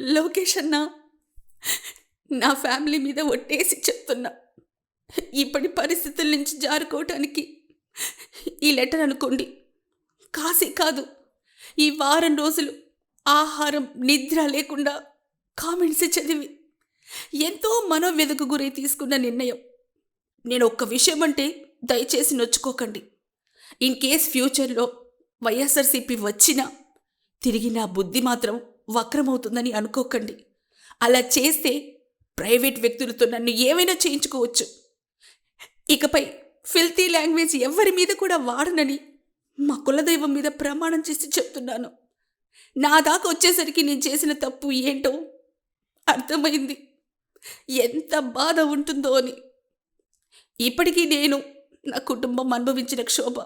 లోకేష్ అన్న నా ఫ్యామిలీ మీద ఒట్టేసి చెప్తున్నా. ఇప్పటి పరిస్థితుల నుంచి జారుకోవటానికి ఈ లెటర్ అనుకోండి. కాసి కాదు ఈ వారం రోజులు ఆహారం నిద్ర లేకుండా కామెంట్స్ చదివి ఎంతో మనోవ్యధకు గురై తీసుకున్న నిర్ణయం. నేను ఒక్క విషయం అంటే దయచేసి నొచ్చుకోకండి. ఇన్ కేస్ ఫ్యూచర్లో వైఎస్ఆర్సీపీ వచ్చినా తిరిగి నా బుద్ధి మాత్రం వక్రమవుతుందని అనుకోకండి. అలా చేస్తే ప్రైవేట్ వ్యక్తులతో నన్ను ఏమైనా చేయించుకోవచ్చు. ఇకపై ఫిల్తీ లాంగ్వేజ్ ఎవరి మీద కూడా వాడనని మా కులదైవం మీద ప్రమాణం చేసి చెప్తున్నాను. నా దాకా వచ్చేసరికి నేను చేసిన తప్పు ఏంటో అర్థమైంది. ఎంత బాధ ఉంటుందో అని. ఇప్పటికీ నేను నా కుటుంబం అనుభవించిన క్షోభ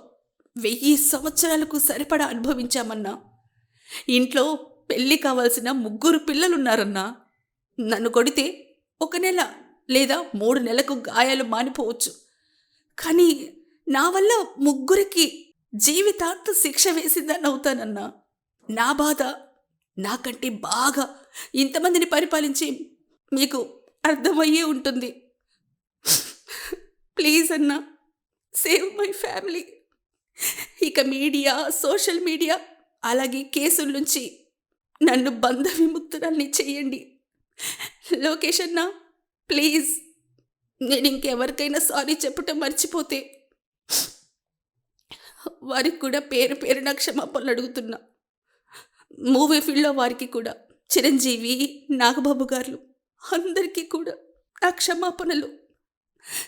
వెయ్యి సంవత్సరాలకు సరిపడా అనుభవించామన్నా. ఇంట్లో పెళ్ళి కావాల్సిన ముగ్గురు పిల్లలున్నారన్నా. నన్ను కొడితే ఒక నెల లేదా మూడు నెలలకు గాయాలు మానిపోవచ్చు. కానీ నా వల్ల ముగ్గురికి జీవితాంత శిక్ష వేసిందని అవుతానన్నా. నా బాధ నాకంటే బాగా ఇంతమందిని పరిపాలించి మీకు అర్థమయ్యే ఉంటుంది. ప్లీజ్ అన్నా సేవ్ మై ఫ్యామిలీ. ఇక మీడియా సోషల్ మీడియా అలాగే కేసుల నుంచి నన్ను బంధ విముక్తురాల్ని చేయండి లోకేష్ అన్న ప్లీజ్. నేను ఇంకెవరికైనా సారీ చెప్పటం మర్చిపోతే. వారికి కూడా పేరు పేరున క్షమాపణలు అడుగుతున్నా. మూవీ ఫీల్డ్లో వారికి కూడా చిరంజీవి నాగబాబు గారు అందరికీ కూడా నా క్షమాపణలు.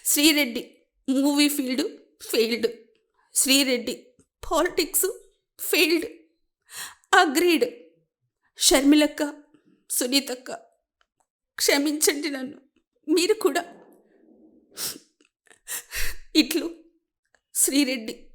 Sri Reddy movie field failed. Sri Reddy politics failed. Agreed. షర్మిలక్క సునీతక్క క్షమించండి నన్ను. మీరు కూడా. ఇట్లు శ్రీరెడ్డి.